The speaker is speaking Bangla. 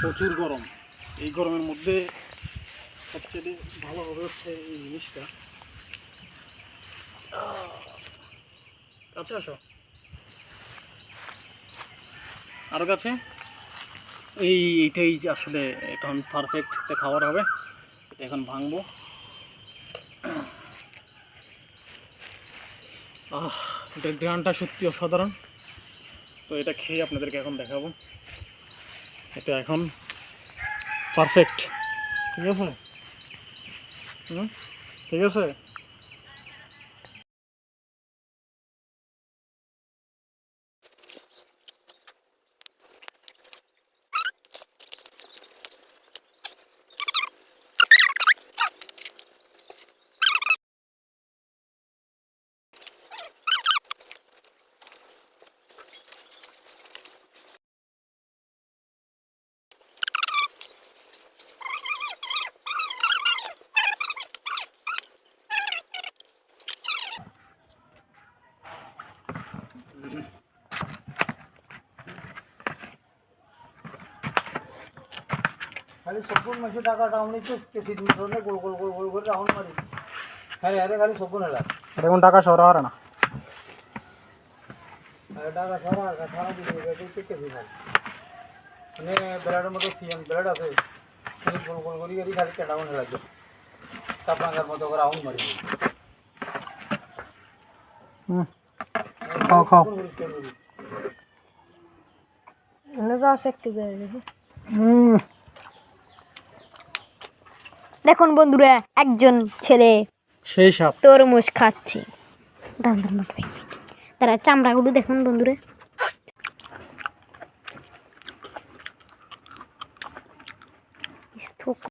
প্রচুর গরম। এই গরমের মধ্যে সবচেয়ে ভালো হবে হচ্ছে এই জিনিসটা। কাছে আসো। আরও কাছে? এই, এইটাই আসলে এখন পারফেক্ট একটা খাবার হবে। এটা এখন ভাঙবো। আহ, এটার গ্রানটা সত্যি অসাধারণ। তো এটা খেয়ে আপনাদেরকে এখন দেখাবো। এটা এখন পারফেক্ট ঠিক আছে? ঠিক আছে? খালি সবুন মাসে টাকা টাউনি তো কেসি দিন ধরে গোল গোল গোল গোল করে রাউন্ড মারি হ্যাঁ আরে খালি সবুন হেলা আরে কোন টাকা সরা আর না আরে টাকা সরা আর সরা দিবি এটা কি কেসি না মানে ব্রেডের মতো সিএম ব্রেড আছে খালি গোল গোল করি করি খালি টাউন হেলা দিও টাপাঙ্গার মতো করে রাউন্ড মারি হুম খাও খাও এনে রাস একটু বেরিয়ে হুম দেখুন বন্ধুরা একজন ছেলে সেই সব তরমুজ খাচ্ছে। দাম দাম তারা চামড়াগুলো দেখুন বন্ধুরা।